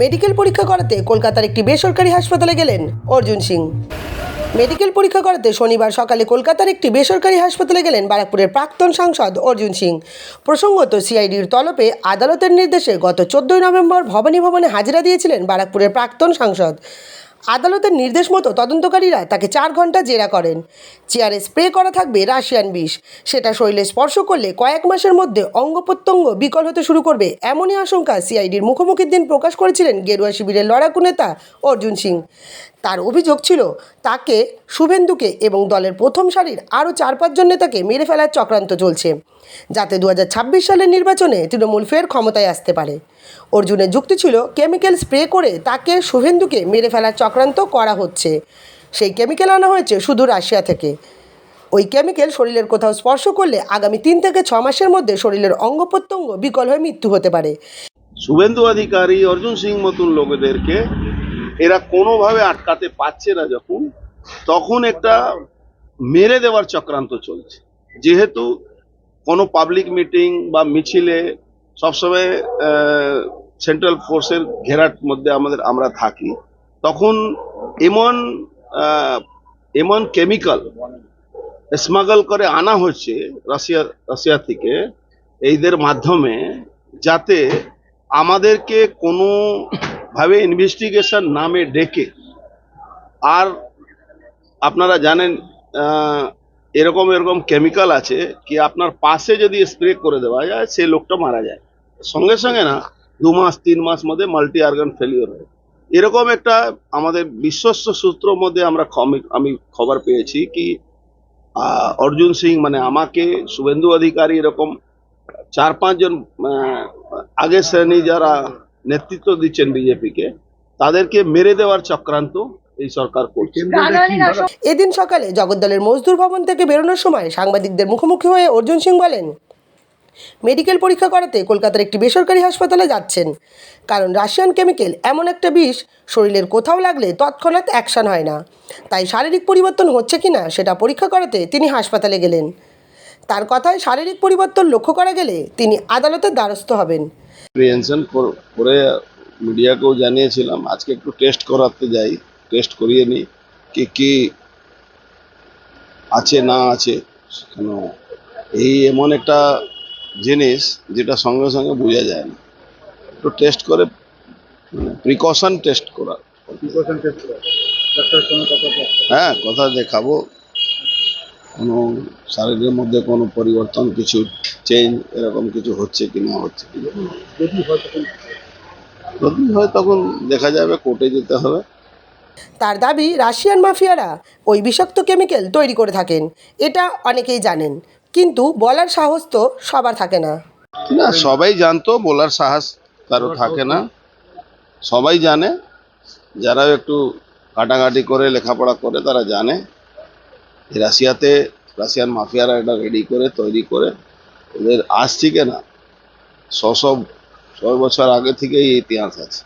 Medical পরীক্ষা করাতে কলকাতার একটি বেসরকারি হাসপাতালে গেলেন অর্জুন সিং। মেডিকেল পরীক্ষা করাতে শনিবার সকালে কলকাতার একটি বেসরকারি হাসপাতালে গেলেন বারাকপুরের প্রাক্তন সাংসদ অর্জুন সিং। প্রসঙ্গত সিআইডির তলপে আদালতের নির্দেশে গত চোদ্দই নভেম্বর ভবানী ভবনে হাজিরা দিয়েছিলেন বারাকপুরের প্রাক্তন সাংসদ। আদালতের নির্দেশ মতো তদন্তকারীরা তাকে চার ঘণ্টা জেরা করেন। চেয়ারে স্প্রে করা থাকবে রাশিয়ান বিষ। সেটা শরীরে স্পর্শ করলে কয়েক মাসের মধ্যে অঙ্গ প্রত্যঙ্গ বিকল হতে শুরু করবে এমনই আশঙ্কা সিআইডির মুখোমুখির দিন প্রকাশ করেছিলেন গেরুয়া শিবিরের লড়াকু নেতা অর্জুন সিং। তার অভিযোগ ছিল, তাকে শুভেন্দুকে এবং দলের প্রথম সারির আরও চার পাঁচজন নেতাকে মেরে ফেলার চক্রান্ত চলছে, যাতে দু হাজার ছাব্বিশ সালের নির্বাচনে তৃণমূল ফের ক্ষমতায় আসতে পারে। অর্জুনের যুক্তি ছিল কেমিক্যাল স্প্রে করে তাকে শুভেন্দুকে মেরে ফেলার চক্রান্ত করা হচ্ছে। সেই কেমিক্যাল আনা হয়েছে শুধু রাশিয়া থেকে। ওই কেমিক্যাল শরীরের কোথাও স্পর্শ করলে আগামী তিন থেকে ছ মাসের মধ্যে শরীরের অঙ্গ প্রত্যঙ্গ বিকল হয়ে মৃত্যু হতে পারে। শুভেন্দু অধিকারী অর্জুন সিং মতন লোকেদেরকে এরা কোনোভাবে আটকাতে পারছে না যখন, তখন একটা মেরে দেওয়ার চক্রান্ত চলছে। যেহেতু কোনো পাবলিক মিটিং বা মিছিলে সবসময় সেন্ট্রাল ফোর্সের ঘেরার মধ্যে আমাদের আমরা থাকি। তখন এমন এমন কেমিক্যাল স্মাগল করে আনা হচ্ছে রাশিয়া রাশিয়া থেকে এইদের মাধ্যমে যাতে আমাদেরকে কোনোভাবে ইনভেস্টিগেশন নামে ডেকে। আর আপনারা জানেন এরকম এরকম কেমিক্যাল আছে কি আপনার পাশে যদি স্প্রে করে দেওয়া যায়, সে লোকটা মারা যায়। সঙ্গে সঙ্গে না দু মাস তিন মাস মধ্যে মাল্টি অর্গান ফেলিওর হয়। এরকম একটা আমাদের বিশ্বস্ত সূত্র মধ্যে আমরা আমি খবর পেয়েছি কি আহ, অর্জুন সিং মানে আমাকে শুভেন্দু অধিকারী এরকম চার পাঁচজন আহ, আগের শ্রেণি যারা নেতৃত্ব দিচ্ছেন বিজেপিকে তাদেরকে মেরে দেওয়ার চক্রান্ত এই সরকার করছে। এদিন সকালে জগদ্দলের মজদুর ভবন থেকে বেরোনোর সময় সাংবাদিকদের মুখোমুখি হয়ে অর্জুন সিং বলেন মেডিকেল পরীক্ষা করাতে কলকাতার একটি বেসরকারি হাসপাতালে যাচ্ছেন। কারণ রাশিয়ান কেমিক্যাল এমন একটা বিষ শরীরের কোথাও লাগলে তৎক্ষণাৎ অ্যাকশন হয় না। তাই শারীরিক পরিবর্তন হচ্ছে কি না সেটা পরীক্ষা করাতে তিনি হাসপাতালে গেলেন। তার কথায় শারীরিক পরিবর্তন লক্ষ্য করা গেলে তিনি আদালতের দ্বারস্থ হবেন। করে মিডিয়াকেও জানিয়েছিলাম, আজকে একটু টেস্ট করাতে যাই, টেস্ট করিয়ে নিই, কি কি আছে না আছে, কেন? এই এমন একটা জিনিস যেটা সঙ্গে সঙ্গে বোঝা যায় না। একটু টেস্ট করে প্রিকশন টেস্ট করা হ্যাঁ কথা দেখাবো। কোনো শারীরের মধ্যে কোনো পরিবর্তন কিছু চেঞ্জ এরকম কিছু হচ্ছে কি না হচ্ছে কি যদি হয় তখন? দেখা যাবে কোর্টে যেতে হবে। তার দাবি রাশিয়ান মাফিয়ারা ওই বিষাক্ত কেমিক্যাল তৈরি করে থাকেন। এটা অনেকেই জানেন। কিন্তু বলার সাহস তো সবার থাকে না। না, সবাই জানতো বলার সাহস কারও থাকে না। সবাই জানে যারা একটু কাটাকাটি করে, লেখাপড়া করে, তারা জানে। রাশিয়াতে, রাশিয়ান মাফিয়ারা এটা রেডি করে, তৈরি করে। ওদের আজ থেকে না? ছশো ছয় বছর আগে থেকেই ইতিহাস আছে।